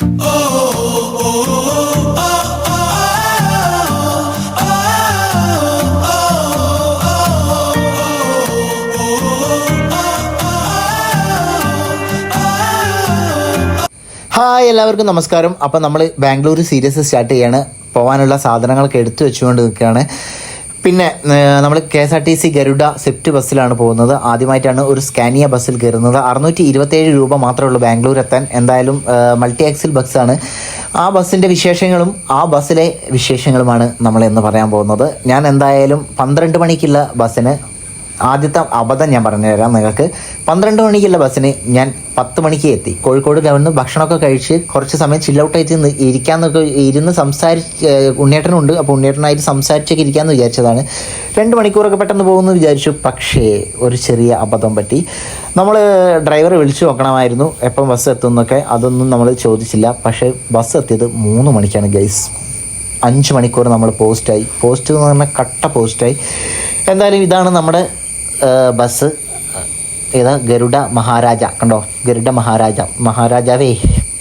Hi എല്ലാവർക്കും നമസ്കാരം. അപ്പം നമ്മൾ ബാംഗ്ലൂർ സീരീസ് സ്റ്റാർട്ട് ചെയ്യാണ്. പോകാനുള്ള സാധനങ്ങളൊക്കെ എടുത്തു വെച്ചുകൊണ്ട് നിൽക്കുകയാണ്. പിന്നെ നമ്മൾ K S R T C Garuda Sept ബസ്സിലാണ് പോകുന്നത്. ആദ്യമായിട്ടാണ് ഒരു സ്കാനിയ ബസ്സിൽ കയറുന്നത്. അറുന്നൂറ്റി ഇരുപത്തേഴ് രൂപ മാത്രമേ ഉള്ളൂ ബാംഗ്ലൂർ എത്താൻ എന്തായാലും മൾട്ടി ആക്സിൽ ബസ്സാണ്. ആ ബസ്സിന്റെ വിശേഷങ്ങളും ആ ബസ്സിലെ വിശേഷങ്ങളുമാണ് നമ്മൾ എന്ന് പറയാൻ പോകുന്നത്. ഞാൻ എന്തായാലും പന്ത്രണ്ട് മണിക്കുള്ള ബസ്സിന് ആദ്യത്തെ അബദ്ധം ഞാൻ പറഞ്ഞു തരാം നിങ്ങൾക്ക്. പന്ത്രണ്ട് മണിക്കുള്ള ബസ്സിന് ഞാൻ പത്ത് മണിക്ക് എത്തി. കോഴിക്കോട് ഗവൺമെന്റ് ഭക്ഷണമൊക്കെ കഴിച്ച് കുറച്ച് സമയം ചില്ലൗട്ടായിട്ട് ഇരിക്കാമെന്നൊക്കെ ഇരുന്ന് സംസാരിച്ച് ഉണ്ണേട്ടനുണ്ട് അപ്പോൾ ഉണ്ണിയേട്ടനായിട്ട് സംസാരിച്ചൊക്കെ ഇരിക്കാമെന്ന് വിചാരിച്ചതാണ്. രണ്ട് മണിക്കൂറൊക്കെ പെട്ടെന്ന് പോകുമെന്ന് വിചാരിച്ചു. പക്ഷേ ഒരു ചെറിയ അബദ്ധം പറ്റി. നമ്മൾ ഡ്രൈവറെ വിളിച്ചു നോക്കണമായിരുന്നു. എപ്പം ബസ് എത്തുന്നൊക്കെ അതൊന്നും നമ്മൾ ചോദിച്ചില്ല. പക്ഷേ ബസ് എത്തിയത് മൂന്ന് മണിക്കാണ് ഗൈസ് അഞ്ച് മണിക്കൂർ നമ്മൾ പോസ്റ്റായി പോസ്റ്റ് എന്ന് പറഞ്ഞാൽ കട്ട പോസ്റ്റായി എന്തായാലും ഇതാണ് നമ്മുടെ ബസ് ഏതാ ഗരുഡ മഹാരാജ കണ്ടോ? ഗരുഡ മഹാരാജ. മഹാരാജാവേ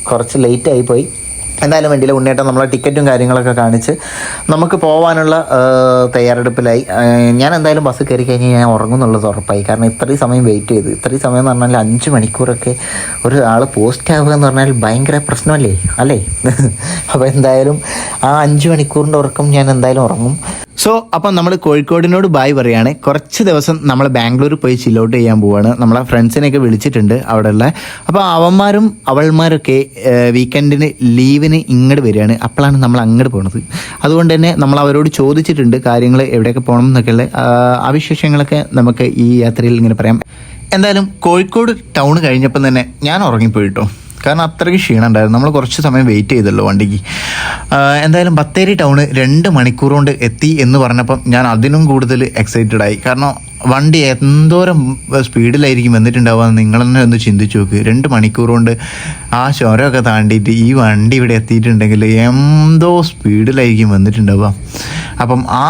കുറച്ച് ലേറ്റ് ആയിപ്പോയി പോയി. എന്തായാലും വേണ്ടിയില്ല ഉണ്ണേട്ടം നമ്മളെ ടിക്കറ്റും കാര്യങ്ങളൊക്കെ കാണിച്ച് നമുക്ക് പോകാനുള്ള തയ്യാറെടുപ്പിലായി. ഞാൻ എന്തായാലും ബസ് കയറി കഴിഞ്ഞാൽ ഞാൻ ഉറങ്ങുന്നുള്ളത് ഉറപ്പായി. കാരണം ഇത്രയും സമയം വെയിറ്റ് ചെയ്ത് ഇത്രയും സമയം എന്ന് പറഞ്ഞാൽ അഞ്ച് മണിക്കൂറൊക്കെ ഒരു ആൾ പോസ്റ്റ് ആവുക എന്ന് പറഞ്ഞാൽ ഭയങ്കര പ്രശ്നമല്ലേ? അല്ലേ? അപ്പോൾ എന്തായാലും ആ അഞ്ച് മണിക്കൂറിന്റെ ഉറക്കം ഞാൻ എന്തായാലും ഉറങ്ങും. സോ അപ്പം നമ്മൾ കോഴിക്കോടിനോട് ബായ് പറയുകയാണ് കുറച്ച് ദിവസം നമ്മൾ ബാംഗ്ലൂർ പോയി ചില്ലൗട്ട് ചെയ്യാൻ പോവാണ്. നമ്മളെ ഫ്രണ്ട്സിനെയൊക്കെ വിളിച്ചിട്ടുണ്ട് അവിടെയുള്ള. അപ്പോൾ അവന്മാരും അവൾമാരൊക്കെ വീക്കെൻഡിന് ലീവിന് ഇങ്ങോട്ട് വരികയാണ്. അപ്പോഴാണ് നമ്മൾ അങ്ങോട്ട് പോണത്. അതുകൊണ്ട് തന്നെ നമ്മൾ അവരോട് ചോദിച്ചിട്ടുണ്ട് കാര്യങ്ങൾ എവിടെയൊക്കെ പോകണം എന്നൊക്കെയുള്ള ആ നമുക്ക് ഈ യാത്രയിൽ ഇങ്ങനെ പറയാം. എന്തായാലും കോഴിക്കോട് ടൗൺ കഴിഞ്ഞപ്പം തന്നെ ഞാൻ ഉറങ്ങിപ്പോയിട്ടോ കാരണം അത്രയ്ക്ക് ക്ഷീണം ഉണ്ടായിരുന്നു. നമ്മൾ കുറച്ച് സമയം വെയിറ്റ് ചെയ്തല്ലോ വണ്ടിക്ക്. എന്തായാലും ബത്തേരി ടൗണ് രണ്ട് മണിക്കൂർ കൊണ്ട് എത്തി എന്ന് പറഞ്ഞപ്പം ഞാൻ അതിനും കൂടുതൽ എക്സൈറ്റഡ് ആയി. കാരണം വണ്ടി എന്തോരം സ്പീഡിലായിരിക്കും വന്നിട്ടുണ്ടാവുക നിങ്ങൾ തന്നെ ഒന്ന് ചിന്തിച്ച് നോക്ക്. രണ്ട് മണിക്കൂർ കൊണ്ട് ആ ചുരമൊക്കെ താണ്ടിയിട്ട് ഈ വണ്ടി ഇവിടെ എത്തിയിട്ടുണ്ടെങ്കിൽ എന്തോ സ്പീഡിലായിരിക്കും വന്നിട്ടുണ്ടാവുക. അപ്പം ആ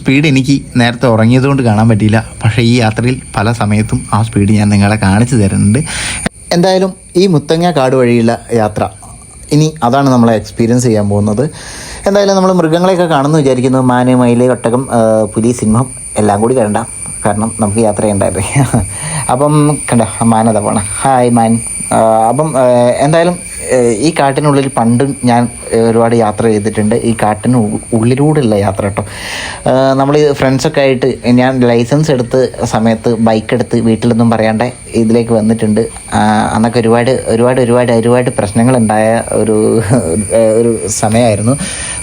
സ്പീഡ് എനിക്ക് നേരത്തെ ഉറങ്ങിയത് കൊണ്ട് കാണാൻ പറ്റിയില്ല. പക്ഷേ ഈ യാത്രയിൽ പല സമയത്തും ആ സ്പീഡ് ഞാൻ നിങ്ങളെ കാണിച്ചു തരുന്നുണ്ട്. എന്തായാലും ഈ മുത്തങ്ങ കാട് വഴിയുള്ള യാത്ര ഇനി അതാണ് നമ്മൾ എക്സ്പീരിയൻസ് ചെയ്യാൻ പോകുന്നത്. എന്തായാലും നമ്മൾ മൃഗങ്ങളെയൊക്കെ കാണുന്നു വിചാരിക്കുന്നു. മാന് മയിൽ ഒട്ടകം പുലി സിംഹം എല്ലാം കൂടി വരണ്ട. കാരണം നമുക്ക് യാത്ര ചെയ്യണ്ടായിരുന്നു അപ്പം കണ്ട മാനത പോണ. Hi man. അപ്പം എന്തായാലും ഈ കാട്ടിനുള്ളിൽ പണ്ടും ഞാൻ ഒരുപാട് യാത്ര ചെയ്തിട്ടുണ്ട്. ഈ കാട്ടിന് ഉള്ളിലൂടെയുള്ള യാത്ര കേട്ടോ. നമ്മൾ ഫ്രണ്ട്സൊക്കെ ആയിട്ട് ഞാൻ ലൈസൻസ് എടുത്ത് സമയത്ത് ബൈക്ക് എടുത്ത് വീട്ടിലൊന്നും പറയാണ്ട് ഇതിലേക്ക് വന്നിട്ടുണ്ട്. അന്നൊക്കെ ഒരുപാട് ഒരുപാട് ഒരുപാട് ഒരുപാട് പ്രശ്നങ്ങളുണ്ടായ ഒരു ഒരു സമയമായിരുന്നു.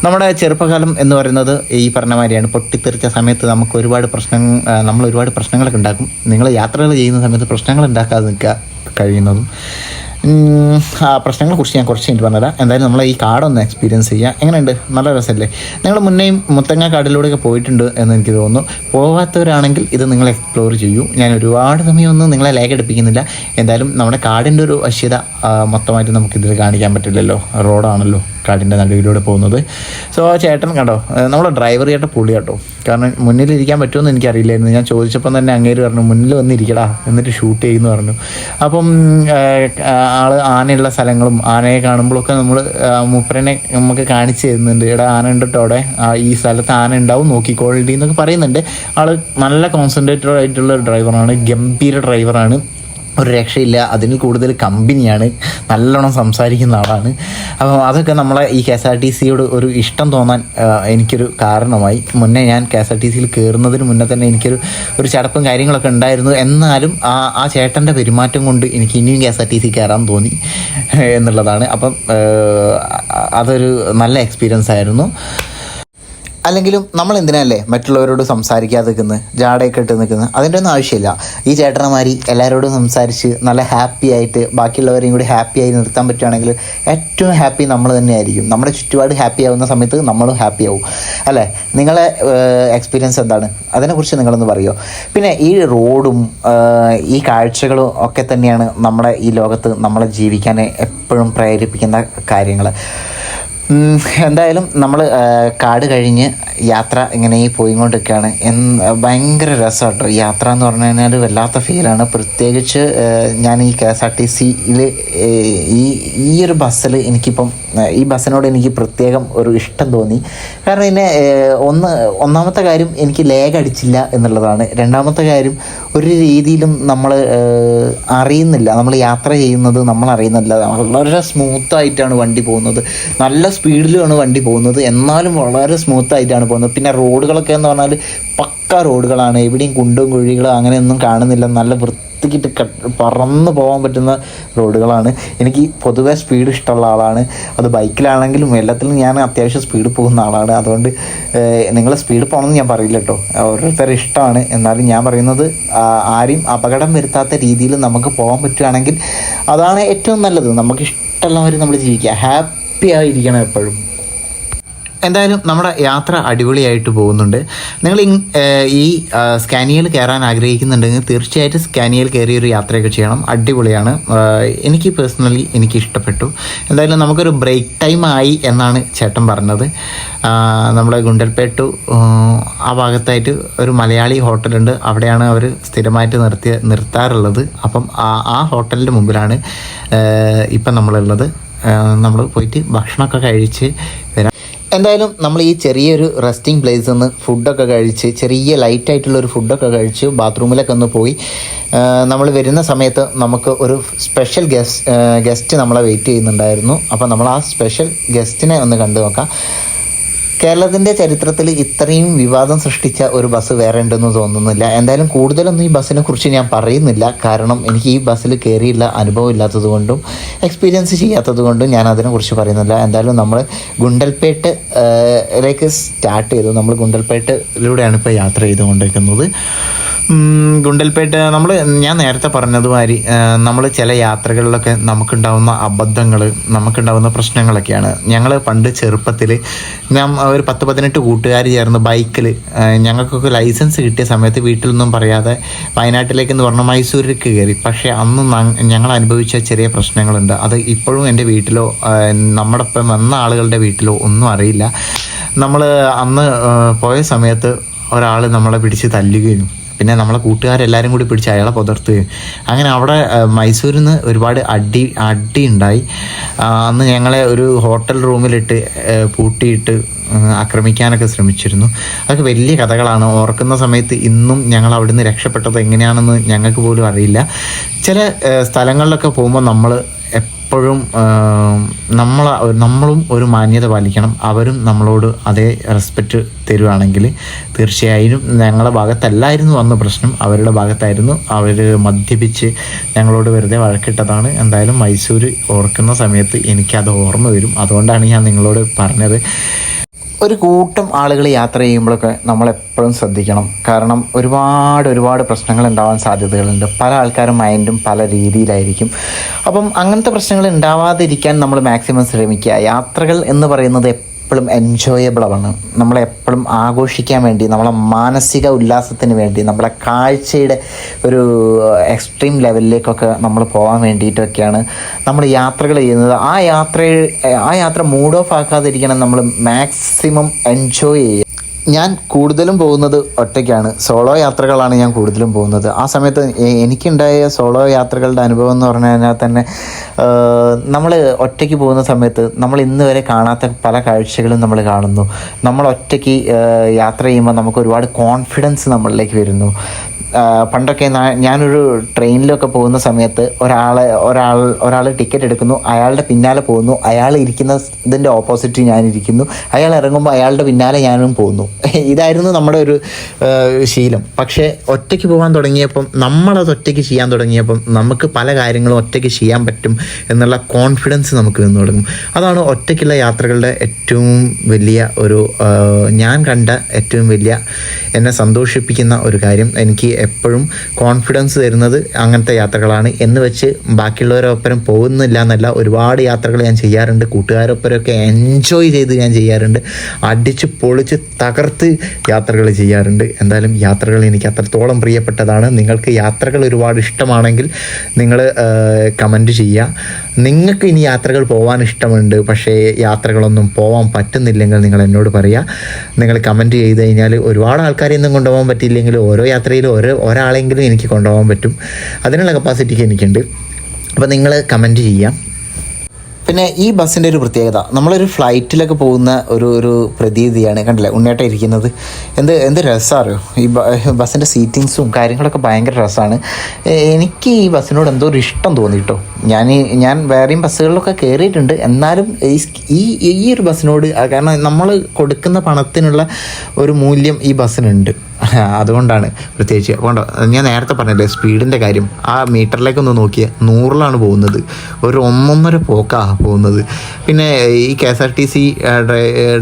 നമ്മുടെ ചെറുപ്പകാലം എന്ന് പറയുന്നത് ഈ പറഞ്ഞ മാതിരിയാണ്. പൊട്ടിത്തെറിച്ച സമയത്ത് നമുക്ക് ഒരുപാട് പ്രശ്നങ്ങൾ നമ്മൾ ഒരുപാട് പ്രശ്നങ്ങളൊക്കെ ഉണ്ടാക്കും. നിങ്ങൾ യാത്രകൾ ചെയ്യുന്ന സമയത്ത് പ്രശ്നങ്ങൾ ഉണ്ടാക്കാതെ നിൽക്കുക കഴിയുന്നതും. ഉം, ആ പ്രശ്നങ്ങളെ കുറിച്ച് ഞാൻ കുറച്ച് കഴിഞ്ഞിട്ട് പറഞ്ഞുതരാം എന്തായാലും നമ്മൾ ഈ കാടൊന്ന് എക്സ്പീരിയൻസ് ചെയ്യുക എങ്ങനെയുണ്ട്? നല്ല രസമല്ലേ നിങ്ങൾ മുന്നേയും മുത്തങ്ങ കാടിലൂടെയൊക്കെ പോയിട്ടുണ്ട് എന്ന് എനിക്ക് തോന്നുന്നു. പോകാത്തവരാണെങ്കിൽ ഇത് നിങ്ങൾ എക്സ്പ്ലോർ ചെയ്യൂ. ഞാൻ ഒരുപാട് സമയമൊന്നും നിങ്ങളെ ലേഖ എടുപ്പിക്കുന്നില്ല. എന്തായാലും നമ്മുടെ കാടിന്റെ ഒരു വശ്യത മൊത്തമായിട്ട് നമുക്കിതിൽ കാണിക്കാൻ പറ്റില്ലല്ലോ. റോഡാണല്ലോ കാടിന്റെ നടുവിലൂടെ പോകുന്നത്. സോ ചേട്ടൻ കണ്ടോ നമ്മുടെ ഡ്രൈവർ ചേട്ടൻ പുള്ളി കേട്ടോ കാരണം മുന്നിലിരിക്കാൻ പറ്റുമെന്ന് എനിക്കറിയില്ലായിരുന്നു. ഞാൻ ചോദിച്ചപ്പം തന്നെ അങ്ങേര് പറഞ്ഞു മുന്നിൽ വന്നിരിക്കടാ എന്നിട്ട് ഷൂട്ട് ചെയ്യുന്നു പറഞ്ഞു. അപ്പം ആൾ ആനയുള്ള സ്ഥലങ്ങളും ആനയെ കാണുമ്പോഴൊക്കെ നമ്മൾ മൂപ്പരനെ നമുക്ക് കാണിച്ചു തരുന്നുണ്ട്. എടാ ആന ഉണ്ട് കേട്ടോ അവിടെ ഈ സ്ഥലത്ത് ആന ഉണ്ടാവും നോക്കിക്കോളി എന്നൊക്കെ പറയുന്നുണ്ട്. ആൾ നല്ല കോൺസെൻട്രേറ്റഡ് ആയിട്ടുള്ള ഡ്രൈവറാണ് ഗംഭീര ഡ്രൈവറാണ് ഒരു രക്ഷയില്ല. അതിൽ കൂടുതൽ കമ്പനിയാണ്. നല്ലോണം സംസാരിക്കുന്ന ആളാണ്. അപ്പോൾ അതൊക്കെ നമ്മളെ ഈ കെ എസ് ആർ ടി സിയോട് ഒരു ഇഷ്ടം തോന്നാൻ എനിക്കൊരു കാരണമായി. മുന്നേ ഞാൻ കെ എസ് ആർ ടി സിയിൽ കയറുന്നതിന് മുന്നേ തന്നെ എനിക്കൊരു ഒരു ചടപ്പും കാര്യങ്ങളൊക്കെ ഉണ്ടായിരുന്നു. എന്നാലും ആ ആ ചേട്ടന്റെ പെരുമാറ്റം കൊണ്ട് എനിക്ക് ഇനിയും K S R T C കയറാൻ തോന്നി എന്നുള്ളതാണ്. അപ്പം അതൊരു നല്ല എക്സ്പീരിയൻസ് ആയിരുന്നു. അല്ലെങ്കിലും നമ്മൾ എന്തിനല്ലേ മറ്റുള്ളവരോട് സംസാരിക്കാതെ നിൽക്കുന്നത് ജാടയൊക്കെ ഇട്ട് നിൽക്കുന്നത് അതിന്റെ ഒന്നും ആവശ്യമില്ല. ഈ ചേട്ടനമാരി എല്ലാവരോടും സംസാരിച്ച് നല്ല ഹാപ്പി ആയിട്ട് ബാക്കിയുള്ളവരെയും കൂടി ഹാപ്പി ആയി നിർത്താൻ പറ്റുകയാണെങ്കിൽ ഏറ്റവും ഹാപ്പി നമ്മൾ തന്നെയായിരിക്കും. നമ്മുടെ ചുറ്റുപാട് ഹാപ്പി ആവുന്ന സമയത്ത് നമ്മളും ഹാപ്പി ആവും. അല്ലേ? നിങ്ങളെ എക്സ്പീരിയൻസ് എന്താണ്? അതിനെക്കുറിച്ച് നിങ്ങളൊന്ന് പറയുമോ പിന്നെ ഈ റോഡും ഈ കാഴ്ചകളും ഒക്കെ തന്നെയാണ് നമ്മുടെ ഈ ലോകത്ത് നമ്മളെ ജീവിക്കാൻ എപ്പോഴും പ്രേരിപ്പിക്കുന്ന കാര്യങ്ങൾ എന്തായാലും നമ്മൾ കാട് കഴിഞ്ഞ് യാത്ര ഇങ്ങനെ പോയിക്കൊണ്ടിരിക്കുകയാണ്. ഭയങ്കര രസമാട്ടോ യാത്ര എന്ന് പറഞ്ഞു കഴിഞ്ഞാൽ വല്ലാത്ത ഫീലാണ് പ്രത്യേകിച്ച് ഞാൻ ഈ കെ എസ് ആർ ടി സിയിൽ ഈ ഈ ഒരു ബസ്സിൽ എനിക്കിപ്പം ഈ ബസ്സിനോട് എനിക്ക് പ്രത്യേകം ഒരു ഇഷ്ടം തോന്നി. കാരണം ഇതിനെ ഒന്ന് ഒന്നാമത്തെ കാര്യം എനിക്ക് ലേഗ് അടിച്ചില്ല എന്നുള്ളതാണ്. രണ്ടാമത്തെ കാര്യം ഒരു രീതിയിലും നമ്മൾ അറിയുന്നില്ല. നമ്മൾ യാത്ര ചെയ്യുന്നത് നമ്മൾ അറിയുന്നില്ല വളരെ സ്മൂത്തായിട്ടാണ് വണ്ടി പോകുന്നത്. നല്ല സ്പീഡിലുമാണ് വണ്ടി പോകുന്നത്. എന്നാലും വളരെ സ്മൂത്ത് ആയിട്ടാണ് പോകുന്നത്. പിന്നെ റോഡുകളൊക്കെ എന്ന് പറഞ്ഞാൽ പക്ക റോഡുകളാണ്. എവിടെയും കുണ്ടും കുഴികളും അങ്ങനെയൊന്നും കാണുന്നില്ല. നല്ല വൃത്തിക്കിട്ട് കട്ട് പറന്ന് പോകാൻ പറ്റുന്ന റോഡുകളാണ്. എനിക്ക് പൊതുവേ സ്പീഡ് ഇഷ്ടമുള്ള ആളാണ്. അത് ബൈക്കിലാണെങ്കിലും എല്ലാത്തിലും ഞാൻ അത്യാവശ്യം സ്പീഡ് പോകുന്ന ആളാണ്. അതുകൊണ്ട് നിങ്ങൾ സ്പീഡ് പോകണമെന്ന് ഞാൻ പറയില്ല കേട്ടോ. ഓരോരുത്തരുടെ ഇഷ്ടമാണ്. എന്നാലും ഞാൻ പറയുന്നത് ആരും ആരെയും അപകടം വരുത്താത്ത രീതിയിൽ നമുക്ക് പോകാൻ പറ്റുകയാണെങ്കിൽ അതാണ് ഏറ്റവും നല്ലത്. നമുക്ക് ഇഷ്ടമുള്ളവർ നമ്മൾ ജീവിക്കുക. ഹാപ്പി ആയിരിക്കണം എപ്പോഴും. എന്തായാലും നമ്മുടെ യാത്ര അടിപൊളിയായിട്ട് പോകുന്നുണ്ട്. നിങ്ങൾ ഈ സ്കാനിയയിൽ കയറാൻ ആഗ്രഹിക്കുന്നുണ്ടെങ്കിൽ തീർച്ചയായിട്ടും സ്കാനിയയിൽ കയറി ഒരു യാത്രയൊക്കെ ചെയ്യണം. അടിപൊളിയാണ്. എനിക്ക് പേഴ്സണലി എനിക്ക് ഇഷ്ടപ്പെട്ടു. എന്തായാലും നമുക്കൊരു ബ്രേക്ക് ടൈം ആയി എന്നാണ് ചേട്ടൻ പറഞ്ഞത്. നമ്മുടെ ഗുണ്ടൽപേട്ടു ആ ഭാഗത്തായിട്ട് ഒരു മലയാളി ഹോട്ടലുണ്ട്. അവിടെയാണ് അവർ സ്ഥിരമായിട്ട് നിർത്തിയ നിർത്താറുള്ളത്. അപ്പം ആ ഹോട്ടലിന്റെ മുമ്പിലാണ് ഇപ്പം നമ്മളുള്ളത്. നമ്മൾ പോയിട്ട് ഭക്ഷണമൊക്കെ കഴിച്ച് വരാം. എന്തായാലും നമ്മൾ ഈ ചെറിയൊരു റെസ്റ്റിംഗ് പ്ലേസിൽ നിന്ന് ഫുഡൊക്കെ കഴിച്ച് ചെറിയ ലൈറ്റ് ആയിട്ടുള്ള ഒരു ഫുഡൊക്കെ കഴിച്ച് ബാത്റൂമിലൊക്കെ ഒന്ന് പോയി നമ്മൾ വരുന്ന സമയത്ത് നമുക്ക് ഒരു സ്പെഷ്യൽ ഗസ്റ്റ് ഗസ്റ്റ് നമ്മളെ വെയിറ്റ് ചെയ്യുന്നുണ്ടായിരുന്നു. അപ്പോൾ നമ്മൾ ആ സ്പെഷ്യൽ ഗസ്റ്റിനെ ഒന്ന് കണ്ടു നോക്കാം. കേരളത്തിന്റെ ചരിത്രത്തിൽ ഇത്രയും വിവാദം സൃഷ്ടിച്ച ഒരു ബസ് വേറെ ഉണ്ടെന്ന് തോന്നുന്നില്ല. എന്തായാലും കൂടുതലൊന്നും ഈ ബസ്സിനെ കുറിച്ച് ഞാൻ പറയുന്നില്ല. കാരണം എനിക്ക് ഈ ബസ്സിൽ കയറിയില്ല അനുഭവം ഇല്ലാത്തത് കൊണ്ടും എക്സ്പീരിയൻസ് ചെയ്യാത്തതുകൊണ്ടും ഞാൻ അതിനെക്കുറിച്ച് പറയുന്നില്ല. എന്തായാലും നമ്മൾ ഗുണ്ടൽപേട്ട് ലേക്ക് സ്റ്റാർട്ട് ചെയ്തു. നമ്മൾ ഗുണ്ടൽപേട്ടിലൂടെയാണ് ഇപ്പോൾ യാത്ര ചെയ്തുകൊണ്ടിരിക്കുന്നത്. ഗുണ്ടൽപേട്ട് നമ്മൾ ഞാൻ നേരത്തെ പറഞ്ഞതുമാതിരി നമ്മൾ ചില യാത്രകളിലൊക്കെ നമുക്കുണ്ടാവുന്ന അബദ്ധങ്ങൾ നമുക്കുണ്ടാവുന്ന പ്രശ്നങ്ങളൊക്കെയാണ്. ഞങ്ങൾ പണ്ട് ചെറുപ്പത്തിൽ ഞാൻ ഒരു പത്ത് പതിനെട്ട് കൂട്ടുകാർ ചേർന്ന് ബൈക്കിൽ ഞങ്ങൾക്കൊക്കെ ലൈസൻസ് കിട്ടിയ സമയത്ത് വീട്ടിലൊന്നും പറയാതെ വയനാട്ടിലേക്ക് എന്ന് പറഞ്ഞാൽ മൈസൂരിലേക്ക് കയറി. പക്ഷേ അന്ന് ഞങ്ങൾ അനുഭവിച്ച ചെറിയ പ്രശ്നങ്ങളുണ്ട്. അത് ഇപ്പോഴും എന്റെ വീട്ടിലോ നമ്മുടെ ഒപ്പം വന്ന ആളുകളുടെ വീട്ടിലോ ഒന്നും അറിയില്ല. നമ്മൾ അന്ന് പോയ സമയത്ത് ഒരാൾ നമ്മളെ പിടിച്ച് തല്ലുകയും പിന്നെ നമ്മളെ കൂട്ടുകാരെല്ലാവരും കൂടി പിടിച്ച് അയാളെ പുതർത്തുകയും. അങ്ങനെ അവിടെ മൈസൂരിൽ നിന്ന് ഒരുപാട് അടി അടി ഉണ്ടായി അന്ന് ഞങ്ങളെ ഒരു ഹോട്ടൽ റൂമിലിട്ട് പൂട്ടിയിട്ട് ആക്രമിക്കാനൊക്കെ ശ്രമിച്ചിരുന്നു. അതൊക്കെ വലിയ കഥകളാണ്. ഓർക്കുന്ന സമയത്ത് ഇന്നും ഞങ്ങൾ അവിടുന്ന് രക്ഷപ്പെട്ടത് എങ്ങനെയാണെന്ന് ഞങ്ങൾക്ക് പോലും അറിയില്ല. ചില സ്ഥലങ്ങളിലൊക്കെ പോകുമ്പോൾ നമ്മൾ എപ്പോഴും നമ്മൾ നമ്മളും ഒരു മാന്യത പാലിക്കണം. അവരും നമ്മളോട് അതേ റെസ്പെക്റ്റ് തരുവാണെങ്കിൽ തീർച്ചയായും ഞങ്ങളുടെ ഭാഗത്തല്ലായിരുന്നു വന്ന പ്രശ്നം. അവരുടെ ഭാഗത്തായിരുന്നു അവർ മദ്യപിച്ച് ഞങ്ങളോട് വെറുതെ വഴക്കിട്ടതാണ്. എന്തായാലും മൈസൂർ ഓർക്കുന്ന സമയത്ത് എനിക്കത് ഓർമ്മ വരും. അതുകൊണ്ടാണ് ഞാൻ നിങ്ങളോട് പറഞ്ഞത്. ഒരു കൂട്ടം ആളുകൾ യാത്ര ചെയ്യുമ്പോഴൊക്കെ നമ്മൾ എപ്പോഴും ശ്രദ്ധിക്കണം. കാരണം ഒരുപാട് ഒരുപാട് പ്രശ്നങ്ങൾ ഉണ്ടാവാൻ സാധ്യതകളുണ്ട്. പല ആൾക്കാരും മൈൻഡും പല രീതിയിലായിരിക്കും. അപ്പം അങ്ങനത്തെ പ്രശ്നങ്ങൾ ഉണ്ടാവാതിരിക്കാൻ നമ്മൾ മാക്സിമം ശ്രമിക്കുക. യാത്രകൾ എന്ന് പറയുന്നത് എപ്പോഴും എൻജോയബിൾ ആണ്. നമ്മളെപ്പോഴും ആഘോഷിക്കാൻ വേണ്ടി നമ്മളെ മാനസിക ഉല്ലാസത്തിന് വേണ്ടി നമ്മളെ കാഴ്ചയുടെ ഒരു എക്സ്ട്രീം ലെവലിലേക്കൊക്കെ നമ്മൾ പോകാൻ വേണ്ടിയിട്ടൊക്കെയാണ് നമ്മൾ യാത്രകൾ ചെയ്യുന്നത്. ആ യാത്ര ആ യാത്ര മൂഡ് ഓഫ് ആക്കാതിരിക്കണം നമ്മൾ മാക്സിമം എൻജോയ് ചെയ്യുക. ഞാൻ കൂടുതലും പോകുന്നത് ഒറ്റയ്ക്കാണ്. സോളോ യാത്രകളാണ് ഞാൻ കൂടുതലും പോകുന്നത്. ആ സമയത്ത് എനിക്കുണ്ടായ സോളോ യാത്രകളുടെ അനുഭവം എന്ന് പറഞ്ഞു കഴിഞ്ഞാൽ തന്നെ നമ്മൾ ഒറ്റയ്ക്ക് പോകുന്ന സമയത്ത് നമ്മൾ ഇന്ന് വരെ കാണാത്ത പല കാഴ്ചകളും നമ്മൾ കാണുന്നു. നമ്മൾ ഒറ്റയ്ക്ക് യാത്ര ചെയ്യുമ്പോൾ നമുക്ക് ഒരുപാട് കോൺഫിഡൻസ് നമ്മളിലേക്ക് വരുന്നു. പണ്ടൊക്കെ ഞാനൊരു ട്രെയിനിലൊക്കെ പോകുന്ന സമയത്ത് ഒരാളെ ഒരാൾ ഒരാൾ ടിക്കറ്റ് എടുക്കുന്നു അയാളുടെ പിന്നാലെ പോകുന്നു അയാൾ ഇരിക്കുന്ന ഇതിന്റെ ഓപ്പോസിറ്റ് ഞാനിരിക്കുന്നു അയാൾ ഇറങ്ങുമ്പോൾ അയാളുടെ പിന്നാലെ ഞാനും പോകുന്നു. ഇതായിരുന്നു നമ്മുടെ ഒരു ശീലം. പക്ഷേ ഒറ്റയ്ക്ക് പോകാൻ തുടങ്ങിയപ്പം നമ്മളത് ഒറ്റയ്ക്ക് ചെയ്യാൻ തുടങ്ങിയപ്പം നമുക്ക് പല കാര്യങ്ങളും ഒറ്റയ്ക്ക് ചെയ്യാൻ പറ്റും എന്നുള്ള കോൺഫിഡൻസ് നമുക്ക് വന്നു തുടങ്ങും. അതാണ് ഒറ്റയ്ക്കുള്ള യാത്രകളുടെ ഏറ്റവും വലിയ ഒരു ഞാൻ കണ്ട ഏറ്റവും വലിയ എന്നെ സന്തോഷിപ്പിക്കുന്ന ഒരു കാര്യം. എനിക്ക് എപ്പോഴും കോൺഫിഡൻസ് തരുന്നത് അങ്ങനത്തെ യാത്രകളാണ്. എന്ന് വെച്ച് ബാക്കിയുള്ളവരൊപ്പരം പോകുന്നില്ല എന്നല്ല ഒരുപാട് യാത്രകൾ ഞാൻ ചെയ്യാറുണ്ട്. കൂട്ടുകാരൊപ്പരമൊക്കെ എൻജോയ് ചെയ്ത് ഞാൻ ചെയ്യാറുണ്ട്. അടിച്ച് പൊളിച്ച് തകർത്ത് യാത്രകൾ ചെയ്യാറുണ്ട്. എന്തായാലും യാത്രകൾ എനിക്ക് അത്രത്തോളം പ്രിയപ്പെട്ടതാണ്. നിങ്ങൾക്ക് യാത്രകൾ ഒരുപാട് ഇഷ്ടമാണെങ്കിൽ നിങ്ങൾ കമന്റ് ചെയ്യുക നിങ്ങൾക്ക് ഇനി യാത്രകൾ പോകാൻ ഇഷ്ടമുണ്ട് പക്ഷേ യാത്രകളൊന്നും പോകാൻ പറ്റുന്നില്ലെങ്കിൽ നിങ്ങൾ എന്നോട് പറയുക നിങ്ങൾ കമന്റ് ചെയ്ത് കഴിഞ്ഞാൽ ഒരുപാട് ആൾക്കാരെ ഒന്നും കൊണ്ടുപോകാൻ പറ്റിയില്ലെങ്കിൽ ഓരോ യാത്രയിലും ഓരോ ഒരാളെങ്കിലും എനിക്ക് കൊണ്ടുപോകാൻ പറ്റും. അതിനുള്ള കപ്പാസിറ്റിക്ക് എനിക്കുണ്ട്. അപ്പോൾ നിങ്ങൾ കമന്റ് ചെയ്യാം. പിന്നെ ഈ ബസ്സിന്റെ ഒരു പ്രത്യേകത നമ്മളൊരു ഫ്ലൈറ്റിലൊക്കെ പോകുന്ന ഒരു ഒരു പ്രതീതിയാണ്. കണ്ടില്ലേ? ഉണ്ണേട്ട ഇരിക്കുന്നത്. എന്ത് എന്ത് രസമാണോ ഈ ബസ്സിന്റെ സീറ്റിങ്സും കാര്യങ്ങളൊക്കെ ഭയങ്കര രസമാണ് എനിക്ക് ഈ ബസ്സിനോട് എന്തോ ഒരു ഇഷ്ടം തോന്നി കേട്ടോ ഞാൻ ഞാൻ വേറെയും ബസ്സുകളിലൊക്കെ കയറിയിട്ടുണ്ട് എന്നാലും ഈ ഈ ഒരു ബസ്സിനോട് കാരണം നമ്മൾ കൊടുക്കുന്ന പണത്തിനുള്ള ഒരു മൂല്യം ഈ ബസ്സിനുണ്ട്. അതുകൊണ്ടാണ് പ്രത്യേകിച്ച്. അതുകൊണ്ട് ഞാൻ നേരത്തെ പറഞ്ഞില്ലേ സ്പീഡിന്റെ കാര്യം. ആ മീറ്ററിലേക്കൊന്ന് നോക്കിയാൽ നൂറിലാണ് പോകുന്നത്. ഒരു ഒന്നൊന്നര പോക്കാണ് പോകുന്നത്. പിന്നെ ഈ K S R T C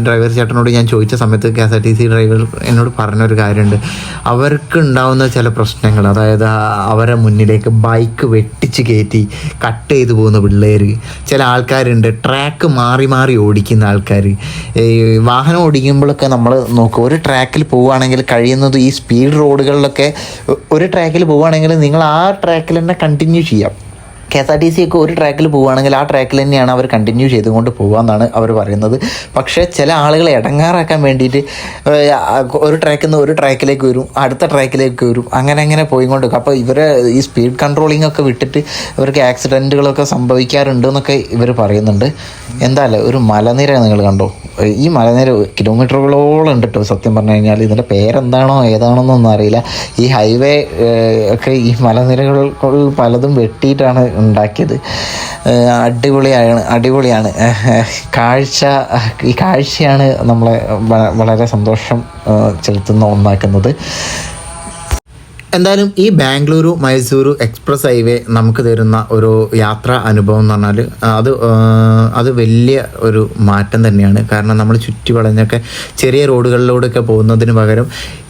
driver ചേട്ടനോട് ഞാൻ ചോദിച്ച സമയത്ത് K S R T C driver എന്നോട് പറഞ്ഞൊരു കാര്യമുണ്ട്. അവർക്ക് ഉണ്ടാകുന്ന ചില പ്രശ്നങ്ങൾ അതായത് അവരെ മുന്നിലേക്ക് ബൈക്ക് വെട്ടിച്ച് കയറ്റി കട്ട് ചെയ്ത് പോകുന്ന പിള്ളേർ ചില ആൾക്കാരുണ്ട്. ട്രാക്ക് മാറി മാറി ഓടിക്കുന്ന ആൾക്കാർ വാഹനം ഓടിക്കുമ്പോഴൊക്കെ നമ്മൾ നോക്കുക ഒരു ട്രാക്കിൽ പോവുകയാണെങ്കിൽ കഴിയുന്നത് ഈ സ്പീഡ് റോഡുകളിലൊക്കെ ഒരു ട്രാക്കിൽ പോവുകയാണെങ്കിൽ നിങ്ങൾ ആ ട്രാക്കിൽ തന്നെ കണ്ടിന്യൂ ചെയ്യാം. K S R T C ഒക്കെ ഒരു ട്രാക്കിൽ പോവുകയാണെങ്കിൽ ആ ട്രാക്കിൽ തന്നെയാണ് അവർ കണ്ടിന്യൂ ചെയ്തുകൊണ്ട് പോകുകയെന്നാണ് അവർ പറയുന്നത്. പക്ഷേ ചില ആളുകളെ ഇടങ്ങാറാക്കാൻ വേണ്ടിയിട്ട് ഒരു ട്രാക്കിൽ നിന്ന് ഒരു ട്രാക്കിലേക്ക് വരും അടുത്ത ട്രാക്കിലേക്ക് വരും അങ്ങനെ അങ്ങനെ പോയിക്കൊണ്ട് അപ്പോൾ ഇവരെ ഈ സ്പീഡ് കൺട്രോളിംഗ് ഒക്കെ വിട്ടിട്ട് ഇവർക്ക് ആക്സിഡന്റുകളൊക്കെ സംഭവിക്കാറുണ്ട് എന്നൊക്കെ ഇവർ പറയുന്നുണ്ട്. എന്തായാലും ഒരു മലനിര നിങ്ങൾ കണ്ടോ? ഈ മലനിര കിലോമീറ്ററുകളോളം ഉണ്ട് കേട്ടോ സത്യം പറഞ്ഞു കഴിഞ്ഞാൽ. ഇതിന്റെ പേരെന്താണോ ഏതാണോന്നൊന്നും അറിയില്ല. ഈ ഹൈവേ ഒക്കെ ഈ മലനിരകൾ പലതും വെട്ടിയിട്ടാണ് ഉണ്ടാക്കിയത്. അടിപൊളിയാണ് അടിപൊളിയാണ്. കാഴ്ച ഈ കാഴ്ചയാണ് നമ്മളെ വളരെ സന്തോഷം ചെലുത്തുന്ന ഒന്നാക്കുന്നത്. എന്തായാലും ഈ ബാംഗ്ലൂരു മൈസൂരു എക്സ്പ്രസ് ഹൈവേ നമുക്ക് തരുന്ന ഒരു യാത്രാ അനുഭവം എന്ന് പറഞ്ഞാൽ അത് അത് വലിയ ഒരു മാറ്റം തന്നെയാണ്. കാരണം നമ്മൾ ചുറ്റി വളഞ്ഞൊക്കെ ചെറിയ റോഡുകളിലൂടെയൊക്കെ പോകുന്നതിന് പകരം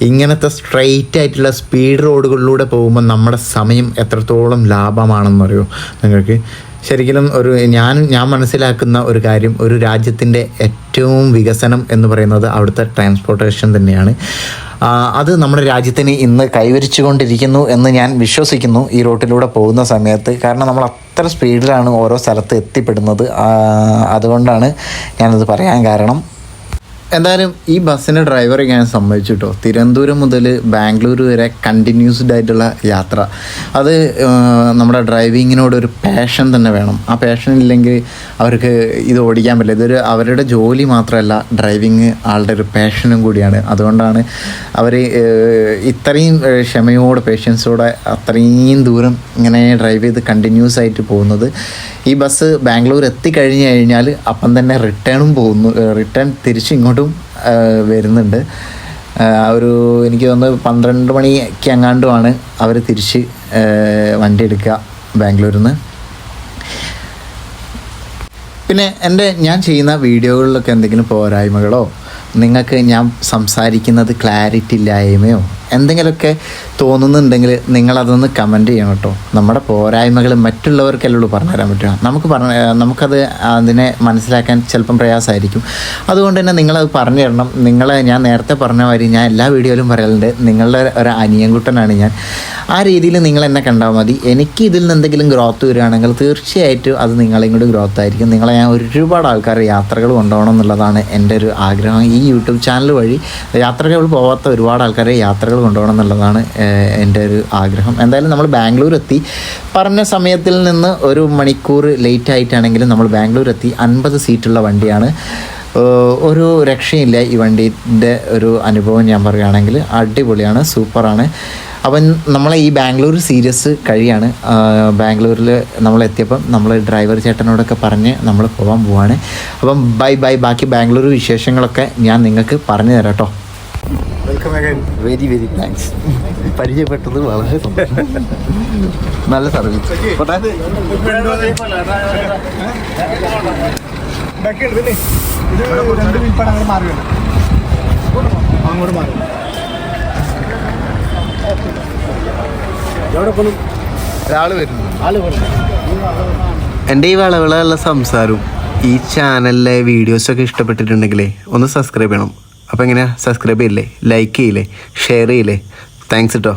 ഇങ്ങനത്തെ സ്ട്രെയിറ്റ് ആയിട്ടുള്ള സ്പീഡ് റോഡുകളിലൂടെ പോകുമ്പോൾ നമ്മുടെ സമയം എത്രത്തോളം ലാഭമാണെന്നറിയോ നിങ്ങൾക്ക്? ശരിക്കും ഒരു ഞാൻ ഞാൻ മനസ്സിലാക്കുന്ന ഒരു കാര്യം ഒരു രാജ്യത്തിന്റെ ഏറ്റവും വികസനം എന്ന് പറയുന്നത് അവിടുത്തെ ട്രാൻസ്പോർട്ടേഷൻ തന്നെയാണ്. അത് നമ്മുടെ രാജ്യത്തിന് ഇന്ന് കൈവരിച്ചുകൊണ്ടിരിക്കുന്നു എന്ന് ഞാൻ വിശ്വസിക്കുന്നു ഈ റോട്ടിലൂടെ പോകുന്ന സമയത്ത്. കാരണം നമ്മൾ അത്ര സ്പീഡിലാണ് ഓരോ സ്ഥലത്ത് എത്തിപ്പെടുന്നത്. അതുകൊണ്ടാണ് ഞാനത് പറയാൻ കാരണം. എന്തായാലും ഈ ബസ്സിന്റെ ഡ്രൈവറെ ഞാൻ സമ്മതിച്ചു കേട്ടോ തിരുവനന്തപുരം മുതൽ ബാംഗ്ലൂർ വരെ കണ്ടിന്യൂസ്ഡ് ആയിട്ടുള്ള യാത്ര. അത് നമ്മുടെ ഡ്രൈവിങ്ങിനോട് ഒരു പാഷൻ തന്നെ വേണം. ആ പാഷൻ ഇല്ലെങ്കിൽ അവർക്ക് ഇത് ഓടിക്കാൻ പറ്റില്ല. ഇതൊരു അവരുടെ ജോലി മാത്രമല്ല ഡ്രൈവിങ് ആളുടെ ഒരു പാഷനും കൂടിയാണ്. അതുകൊണ്ടാണ് അവർ ഇത്രയും ക്ഷമയോടെ പേഷ്യൻസോടെ അത്രയും ദൂരം ഇങ്ങനെ ഡ്രൈവ് ചെയ്ത് കണ്ടിന്യൂസ് ആയിട്ട് പോകുന്നത്. ഈ ബസ് ബാംഗ്ലൂർ എത്തിക്കഴിഞ്ഞ് കഴിഞ്ഞാൽ അപ്പം തന്നെ റിട്ടേണും പോകുന്നു. റിട്ടേൺ തിരിച്ചിങ്ങോട്ടും വരുന്നുണ്ട്. ഒരു എനിക്ക് തോന്നുന്നു പന്ത്രണ്ട് മണിക്ക് എങ്ങാണ്ടുമാണ് അവർ തിരിച്ച് വണ്ടി എടുക്കുക ബാംഗ്ലൂരിൽ നിന്ന്. പിന്നെ എന്റെ ഞാൻ ചെയ്യുന്ന വീഡിയോകളിലൊക്കെ എന്തെങ്കിലും പോരായ്മകളോ നിങ്ങൾക്ക് ഞാൻ സംസാരിക്കുന്നത് ക്ലാരിറ്റി ഇല്ലായ്മയോ എന്തെങ്കിലുമൊക്കെ തോന്നുന്നുണ്ടെങ്കിൽ നിങ്ങളതൊന്ന് കമന്റ് ചെയ്യണം കേട്ടോ. നമ്മുടെ പോരായ്മകൾ മറ്റുള്ളവർക്കല്ലേ ഉള്ളൂ പറഞ്ഞു തരാൻ പറ്റുക. നമുക്ക് പറഞ്ഞ നമുക്കത് അതിനെ മനസ്സിലാക്കാൻ ചിലപ്പം പ്രയാസമായിരിക്കും. അതുകൊണ്ട് തന്നെ നിങ്ങളത് പറഞ്ഞു തരണം. നിങ്ങൾ ഞാൻ നേരത്തെ പറഞ്ഞ മാതിരി ഞാൻ എല്ലാ വീഡിയോയിലും പറയലുണ്ട്. നിങ്ങളുടെ ഒരു അനിയൻകുട്ടനാണ് ഞാൻ. ആ രീതിയിൽ നിങ്ങൾ എന്നെ കണ്ടാൽ മതി. എനിക്ക് ഇതിൽ നിന്ന് എന്തെങ്കിലും ഗ്രോത്ത് വരികയാണെങ്കിൽ തീർച്ചയായിട്ടും അത് നിങ്ങളെയും കൂടി ഗ്രോത്ത് ആയിരിക്കും. നിങ്ങളെ ഞാൻ ഒരുപാട് ആൾക്കാർ യാത്രകൾ കൊണ്ടുപോകണം എന്നുള്ളതാണ് എന്റെ ഒരു ആഗ്രഹം. ഈ യൂട്യൂബ് ചാനൽ വഴി യാത്രകൾ പോകാത്ത ഒരുപാട് ആൾക്കാരെ യാത്രകൾ കൊണ്ടുപോകണം എന്നുള്ളതാണ് എന്റെ ഒരു ആഗ്രഹം. എന്തായാലും നമ്മൾ ബാംഗ്ലൂർ എത്തി പറഞ്ഞ സമയത്തിൽ നിന്ന് ഒരു മണിക്കൂർ ലേറ്റ് ആയിട്ടാണെങ്കിലും നമ്മൾ ബാംഗ്ലൂർ എത്തി അൻപത് സീറ്റുള്ള വണ്ടിയാണ്. ഒരു രക്ഷയില്ല ഈ വണ്ടിന്റെ ഒരു അനുഭവം ഞാൻ പറയുകയാണെങ്കിൽ. അടിപൊളിയാണ് സൂപ്പറാണ്. അപ്പം നമ്മളെ ഈ ബാംഗ്ലൂർ സീരിയസ് കഴിയാണ്. ബാംഗ്ലൂരിൽ നമ്മൾ എത്തിയപ്പം നമ്മൾ ഡ്രൈവർ ചേട്ടനോടൊക്കെ പറഞ്ഞ് നമ്മൾ പോകാൻ പോവാണ്. അപ്പം ബൈ ബൈ. ബാക്കി ബാംഗ്ലൂർ വിശേഷങ്ങളൊക്കെ ഞാൻ നിങ്ങൾക്ക് പറഞ്ഞു തരാം കേട്ടോ. Welcome again. Very very thanks പരിചയപ്പെട്ടത് വളരെ സന്തോഷം. നല്ല സർവീസ് അങ്ങോട്ട് വരുന്നു. എന്റെ ഈ വളവിളുള്ള സംസാരവും ഈ ചാനലിലെ വീഡിയോസൊക്കെ ഇഷ്ടപ്പെട്ടിട്ടുണ്ടെങ്കിലേ ഒന്ന് സബ്സ്ക്രൈബ് ചെയ്യണം. അപ്പോൾ എങ്ങനെയാ? സബ്സ്ക്രൈബ് ചെയ്യില്ലേ? ലൈക്ക് ചെയ്യില്ലേ? ഷെയർ ചെയ്യില്ലേ? താങ്ക്സ് കേട്ടോ